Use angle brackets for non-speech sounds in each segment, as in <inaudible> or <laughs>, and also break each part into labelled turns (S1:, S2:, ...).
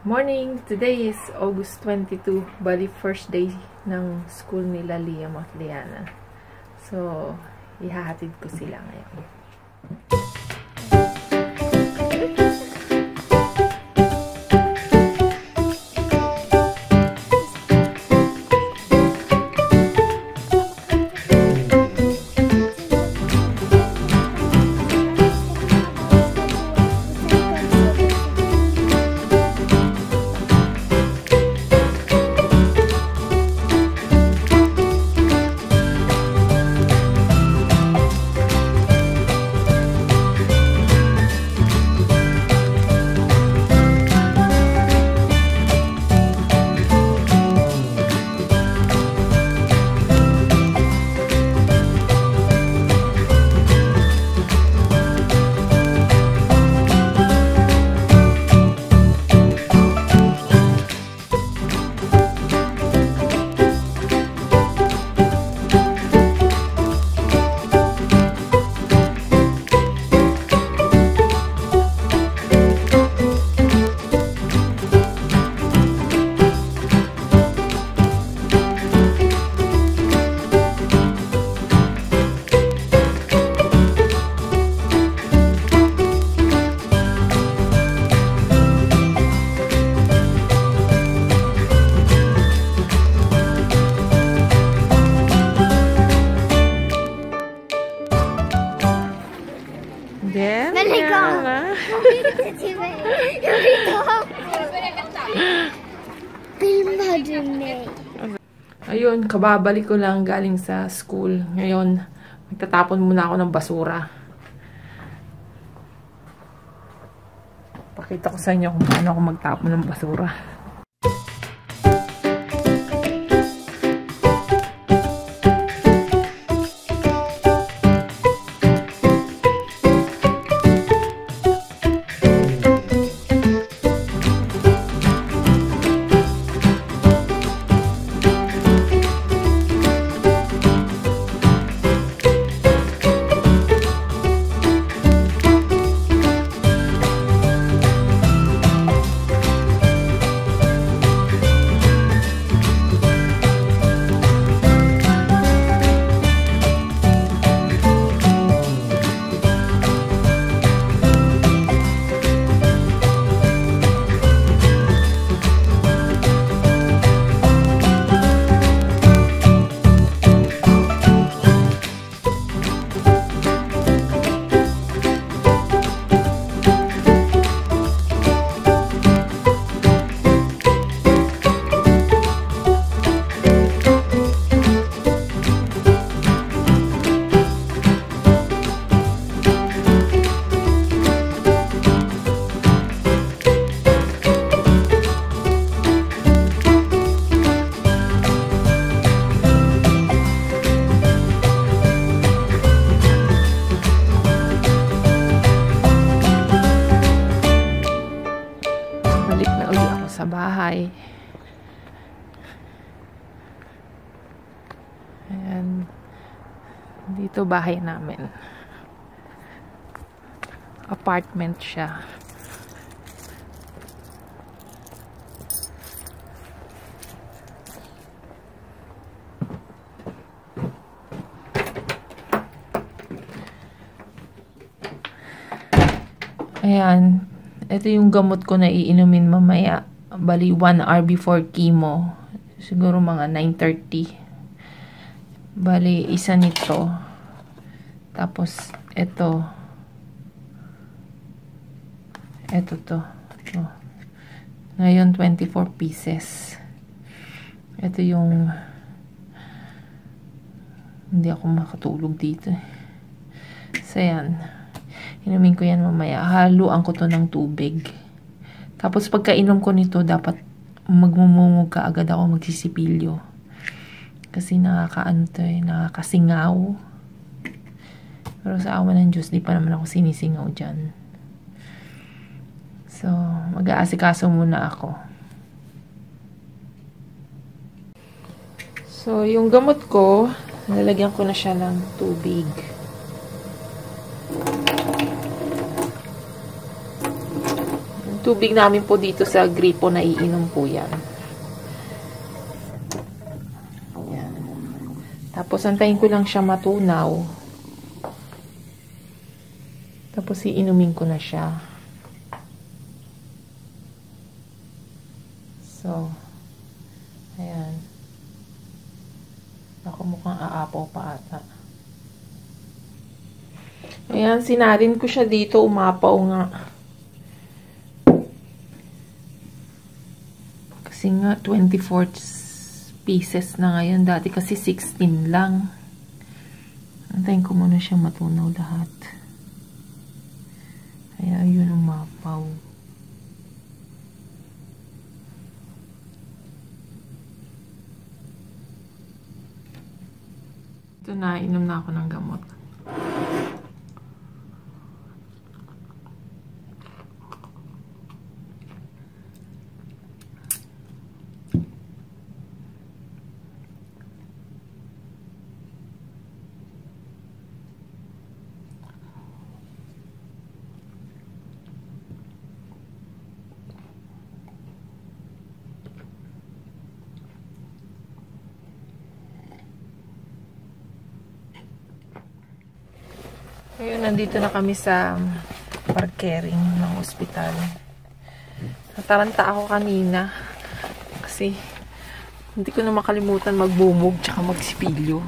S1: Morning! Today is August 22, bali first day ng school nila Liam at Liana. So, ihahatid ko sila ngayon.
S2: Film mo din.
S1: Ayun, kababalik ko lang galing sa school. Ngayon, magtatapon muna ako ng basura. Pakita ko sa inyo kung paano ako magtapon ng basura. Bahay namin. Apartment siya. Ayan. Ito yung gamot ko na iinumin mamaya. Bali, 1 hour before chemo. Siguro mga 9.30. Bali, isa nito. Tapos, ito. Ito to. Ito. Ngayon, 24 pieces. Ito yung hindi ako makatulog dito. So, yan. Inumin ko yan mamaya. Haluan ko to ng tubig. Tapos pagkainom ko nito, dapat magmumungog ka agad ako magsisipilyo. Kasi nakakaano to eh, nakakasingaw. Pero sa awa ng Diyos, di pa naman ako sinisingaw dyan. So, mag-aasikaso muna ako. So, yung gamot ko, lalagyan ko na siya ng tubig. tubig namin po dito sa gripo na iinom po. Yan. Tapos, antayin ko lang siya matunaw. Tapos, iinumin ko na siya. So, ayan. Ako mukhang aapaw pa ata. Ayan, sinarin ko siya dito. Umapaw nga. Kasi nga, 24 pieces na ngayon. Dati kasi 16 lang. Antayin ko muna siya matunaw lahat. Kaya yun umapaw. Ito na, inom na ako ng gamot. Ngayon, nandito na kami sa parkering ng ospital. Nataranta ako kanina kasi hindi ko na makalimutan magbumog tsaka magsipilyo.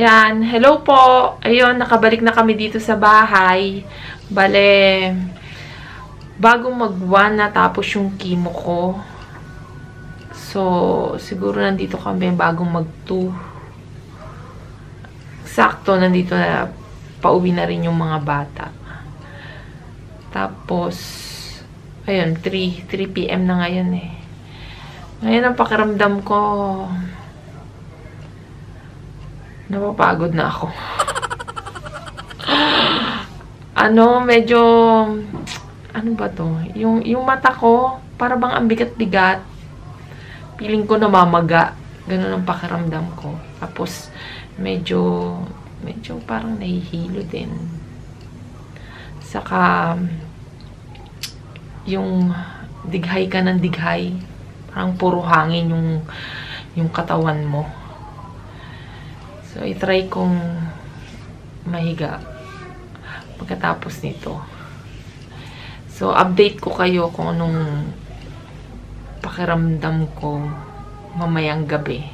S1: Ayan, hello po. Ayun, nakabalik na kami dito sa bahay. Bale, bagong mag-1 na tapos yung chemo ko. So, siguro nandito kami bagong mag-2. sakto, nandito na, pauwi na rin yung mga bata. Tapos, ayun, 3, 3 p.m. na ngayon eh. Ngayon ang pakiramdam ko, napapagod na ako. ano, medyo, ano ba to? Yung, yung mata ko, para bang ang bigat-bigat. Feeling ko namamaga. Ganun ang pakiramdam ko. Tapos, medyo, medyo parang nahihilo din. Saka, yung dighay ka ng dighay. Parang puro hangin yung, yung katawan mo. So, itry kong mahiga pagkatapos nito. So, update ko kayo kung anong pakiramdam ko mamayang gabi.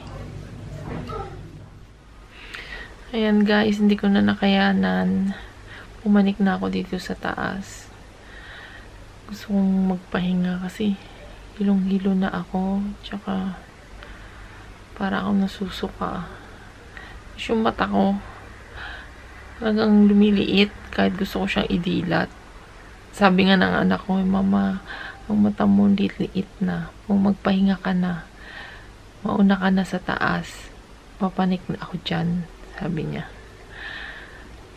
S1: Ayan guys, hindi ko na nakayanan. Pumanik na ako dito sa taas. Gusto kong magpahinga kasi hilong-hilo na ako. Tsaka para akong nasusuka. Yung mata ko talagang lumiliit kahit gusto ko siyang idilat. Sabi nga ng anak ko, Mama, ang mata mo liit na. Kung magpahinga ka na, mauna ka na sa taas. Papanik na ako dyan, sabi niya.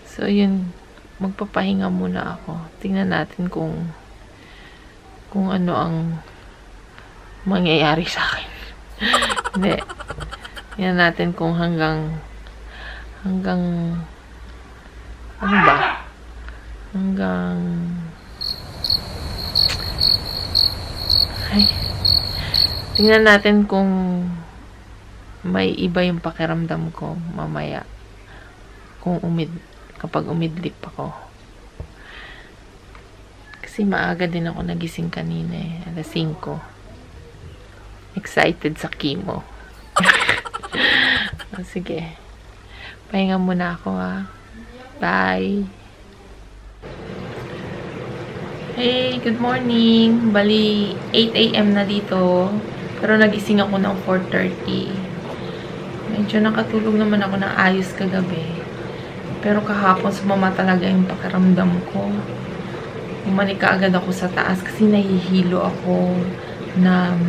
S1: So, yun, magpapahinga muna ako. Tingnan natin kung kung ano ang mangyayari sa akin. <laughs> Hindi. Tingnan natin kung hanggang hanggang ano ba? Hanggang ay tingnan natin kung may iba yung pakiramdam ko mamaya. Kung umid kapag umidlip ako. Kasi maaga din ako nagising kanina eh alas 5 excited sa chemo. Oh, <laughs> sige pahinga muna ako ha bye Hey, good morning. Bali, 8 a.m. na dito. Pero nagising ako ng 4.30. Medyo nakatulog naman ako ng ayos kagabi. Pero kahapon sumama talaga yung pakiramdam ko. Umalik ka agad ako sa taas kasi nahihilo ako na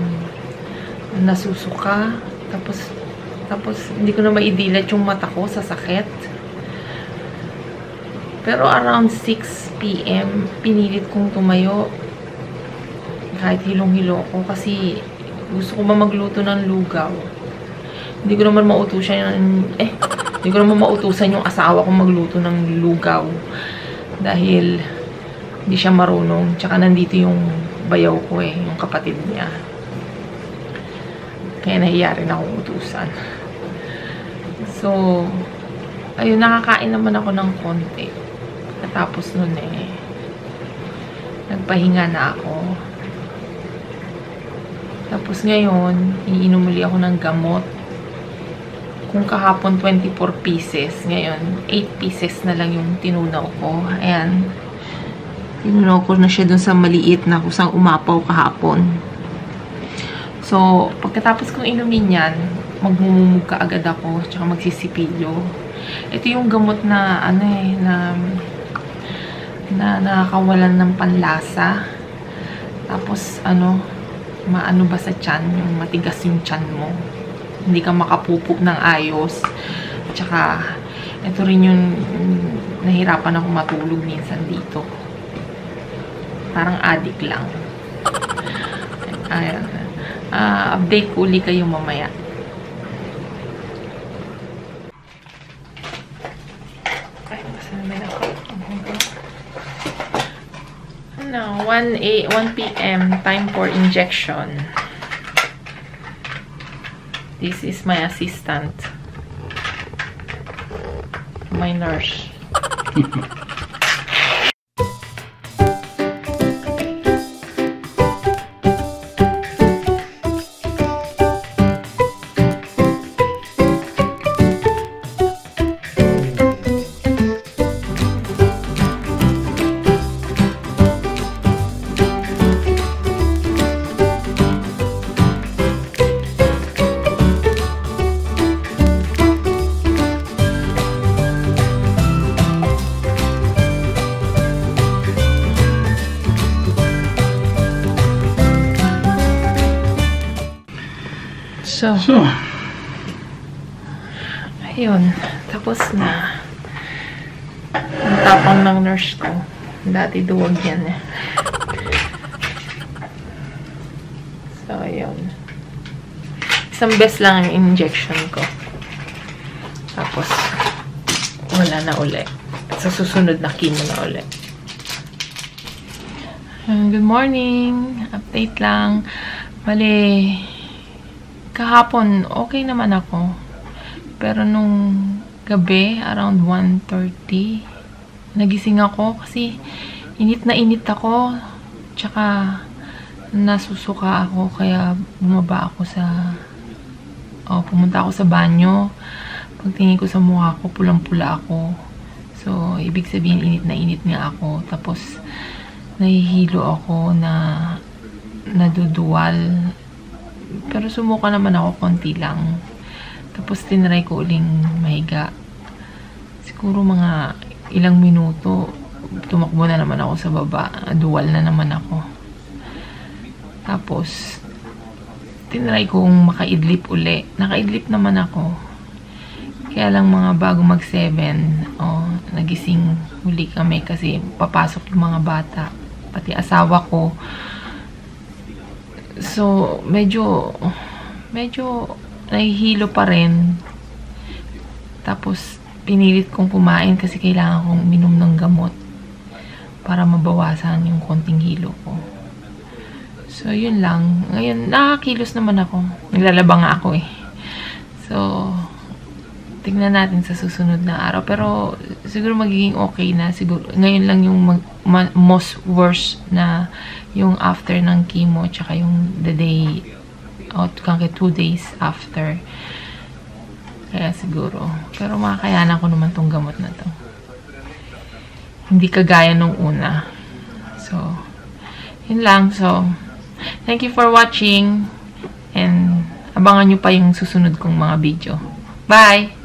S1: nasusuka. Tapos, tapos hindi ko na maidilat yung mata ko sa sakit. Pero around 6 p.m., pinilit kong tumayo. Kahit hilong-hilo ako kasi gusto ko ba magluto ng lugaw. Hindi ko naman mautusan yung, eh, hindi ko naman mautusan yung asawa kong magluto ng lugaw. Dahil hindi siya marunong. Tsaka nandito yung bayaw ko eh, yung kapatid niya. Kaya nahiya rin akong utusan. So, ayun, nakakain naman ako ng konti. Tapos nun eh, nagpahinga na ako. Tapos ngayon, iinom muli ako ng gamot. Kung kahapon 24 pieces, ngayon 8 pieces na lang yung tinunaw ko. Ayan. Tinunaw ko na siya dun sa maliit na kusang umapaw kahapon. So, pagkatapos kong inumin yan, magmumumug ka agad ako, tsaka magsisipilyo. Ito yung gamot na, ano eh, na na nakakawalan ng panlasa. Tapos, ano, maano ba sa tiyan, yung matigas yung tiyan mo. Hindi ka makapupok ng ayos. At saka, ito rin yung nahirapan ako matulog minsan dito. Parang addict lang. Ayan. Uh, update ko ulit kayo mamaya. Now, 1, a, 1 p.m. time for injection. This is my assistant. My nurse. <laughs> So,
S3: So,
S1: ayun. Tapos na. Ang tapang ng nurse ko. Dati duwag yan eh. So, ayun. Isang best lang ang injection ko. Tapos, wala na uli. Sa susunod na chemo na uli. Good morning! Update lang. Bale, kahapon, okay naman ako. Pero nung gabi, around 1.30, nagising ako kasi init na init ako. Tsaka, nasusuka ako kaya bumaba ako sa oh, pumunta ako sa banyo. Pagtingin ko sa mukha ko, pulang-pula ako. So, ibig sabihin, init na init nga ako. Tapos, nahihilo ako na naduduwal. Pero sumuka naman ako konti lang. Tapos, tinry ko uling mahiga. Siguro mga ilang minuto, tumakbo na naman ako sa baba. Dual na naman ako. Tapos, tinry kong makaidlip uli. Nakaidlip naman ako. Kaya lang mga bago mag 7, oh, nagising huli kami kasi papasok yung mga bata. Pati asawa ko. So, medyo, medyo nahihilo pa rin. Tapos, pinilit kong kumain kasi kailangan kong minom ng gamot para mabawasan yung konting hilo ko. So, yun lang. Ngayon, nakakilos naman ako. Naglalaba nga ako eh. So, tingnan natin sa susunod na araw. Pero, siguro magiging okay na. Siguro, ngayon lang yung mag, ma- most worst na yung after ng chemo, tsaka yung the day, o kang two days after. Kaya siguro. Pero makakayanan ko naman tong gamot na to. Hindi kagaya nung una. So, yun lang. So, thank you for watching. And, abangan nyo pa yung susunod kong mga video. Bye!